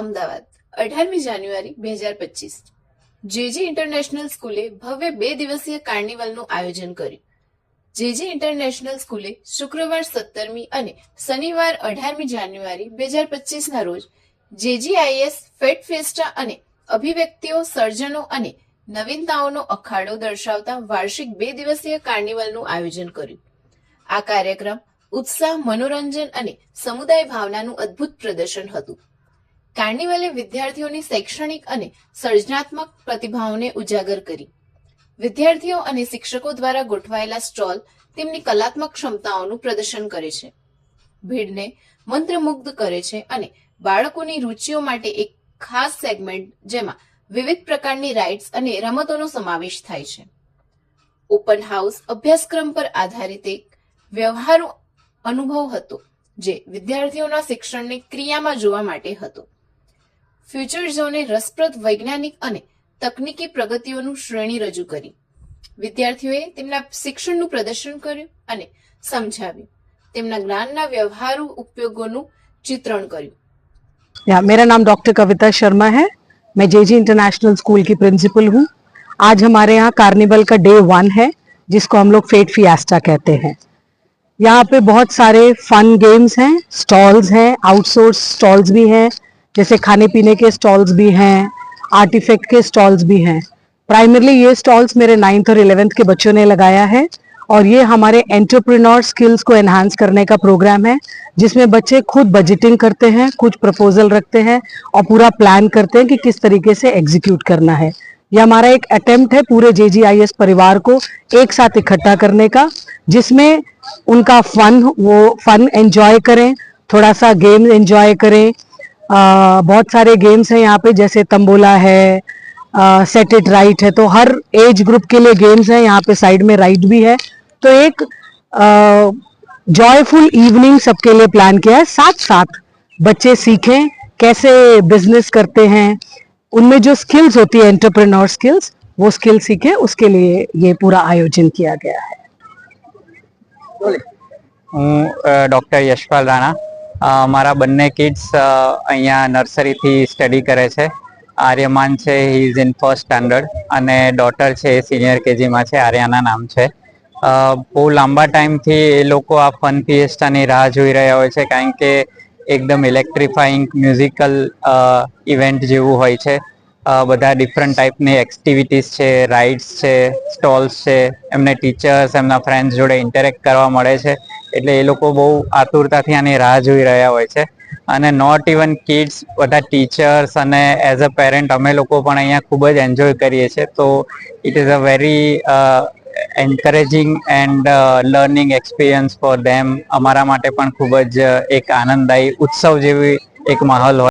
અમદાવાદ, અઢારમી જાન્યુઆરી બે હજાર પચીસ. જેજી ઇન્ટરનેશનલ સ્કૂલે ભવ્ય બે દિવસીય કાર્નિવલનું આયોજન કર્યું. જેજી ઇન્ટરનેશનલ સ્કૂલે શુક્રવાર સત્તરમી અને શનિવાર અઢારમી જાન્યુઆરી બે હજાર પચીસના રોજ જેજીઆઈએસ, ફેટ ફેસ્ટા અને અભિવ્યક્તિઓ, સર્જનો અને નવીનતાઓનો અખાડો દર્શાવતા વાર્ષિક બે દિવસીય કાર્નિવલનું આયોજન કર્યું. આ કાર્યક્રમ ઉત્સાહ, મનોરંજન અને સમુદાય ભાવનાનું અદ્ભુત પ્રદર્શન હતું. કાર્નિવલે વિદ્યાર્થીઓની શૈક્ષણિક અને સર્જનાત્મક પ્રતિભાઓને ઉજાગર કરી. વિદ્યાર્થીઓ અને શિક્ષકો દ્વારા ગોઠવાયેલા સ્ટોલ તેમની કલાત્મક ક્ષમતાઓનું પ્રદર્શન કરે છે. ભીડને મંત્રમુગ્ધ કરે છે અને બાળકોની રુચિઓ માટે એક ખાસ સેગમેન્ટ જેમાં વિવિધ પ્રકારની રાઇડ્સ અને રમતોનો સમાવેશ થાય છે. ઓપન હાઉસ અભ્યાસક્રમ પર આધારિત એક વ્યવહારુ અનુભવ હતો જે વિદ્યાર્થીઓના શિક્ષણને ક્રિયામાં જોવા માટે હતો. ફ્યુચર ઝોને રસપ્રદ વૈજ્ઞાનિક અને તકનીકી પ્રગતિઓનું શ્રેણી રજૂ કરી વિદ્યાર્થીઓએ તેમના શિક્ષણનું પ્રદર્શન કર્યું અને સમજાવ્યું તેમના જ્ઞાનના વ્યવહારુ ઉપયોગોનું ચિત્રણ કર્યું या मेरा नाम डॉक्टर कविता शर्मा है मैं जेजी इंटरनेशनल स्कूल की प्रिंसिपल हूँ आज हमारे यहाँ कार्निवल का डे वन है जिसको हम लोग फेट फियास्टा कहते हैं यहाँ पे बहुत सारे फन गेम्स हैं स्टॉल्स हैं आउटसोर्स स्टॉल्स भी हैं जैसे खाने पीने के स्टॉल्स भी हैं आर्टिफैक्ट के स्टॉल्स भी हैं। प्राइमरली ये स्टॉल्स मेरे नाइन्थ और इलेवेंथ के बच्चों ने लगाया है और ये हमारे एंटरप्रेन्योर स्किल्स को एनहांस करने का प्रोग्राम है, जिसमें बच्चे खुद बजटिंग करते हैं कुछ प्रपोजल रखते हैं और पूरा प्लान करते हैं कि किस तरीके से एग्जीक्यूट करना है। यह हमारा एक अटेम्प्ट है पूरे जेजीआईएस परिवार को एक साथ इकट्ठा करने का, जिसमें उनका फन वो फन एंजॉय करें, थोड़ा सा गेम एंजॉय करें आ, बहुत सारे गेम्स हैं यहाँ पे जैसे तंबोला है सेट इट राइट है तो हर एज ग्रुप के लिए गेम्स हैं यहाँ पे साइड में राइड भी है। तो एक जॉयफुल इवनिंग सबके लिए प्लान किया है। साथ साथ बच्चे सीखें कैसे बिज़नेस करते हैं उनमें जो स्किल्स होती है एंटरप्रेन्योर स्किल्स वो स्किल सीखे उसके लिए ये पूरा आयोजन किया गया है। डॉक्टर यशपाल राणा। મારા બંને કિડ્સ અહીંયા નર્સરીથી સ્ટડી કરે છે. આર્યમાન છે he is in first standard અને ડોટર છે, એ સિનિયર કેજીમાં છે, આર્યાના નામ છે. બહુ લાંબા ટાઈમથી એ લોકો આ ફન ફિએસ્ટાની રાહ જોઈ રહ્યા હોય છે, કારણ કે એકદમ ઇલેક્ટ્રિફાઈંગ મ્યુઝિકલ ઇવેન્ટ જેવું હોય છે. બધા ડિફરન્ટ ટાઈપની એક્ટિવિટીઝ છે રાઇડ્સ છે સ્ટોલ્સ છે, એમને ટીચર્સ એમના ફ્રેન્ડ્સ જોડે ઇન્ટરેક્ટ કરવા મળે છે. એટલે એ લોકો બહુ આતુરતાથી આની રાહ જોઈ રહ્યા હોય છે. અને નોટ ઇવન કિડ્સ બધા ટીચર્સ અને એઝ અ પેરેન્ટ અમે લોકો પણ અહીંયા ખૂબ જ એન્જોય કરીએ છીએ. તો it is a very encouraging and learning experience for them અમારા માટે પણ ખૂબ જ એક આનંદદાયી ઉત્સવ જેવી એક માહોલ હોય.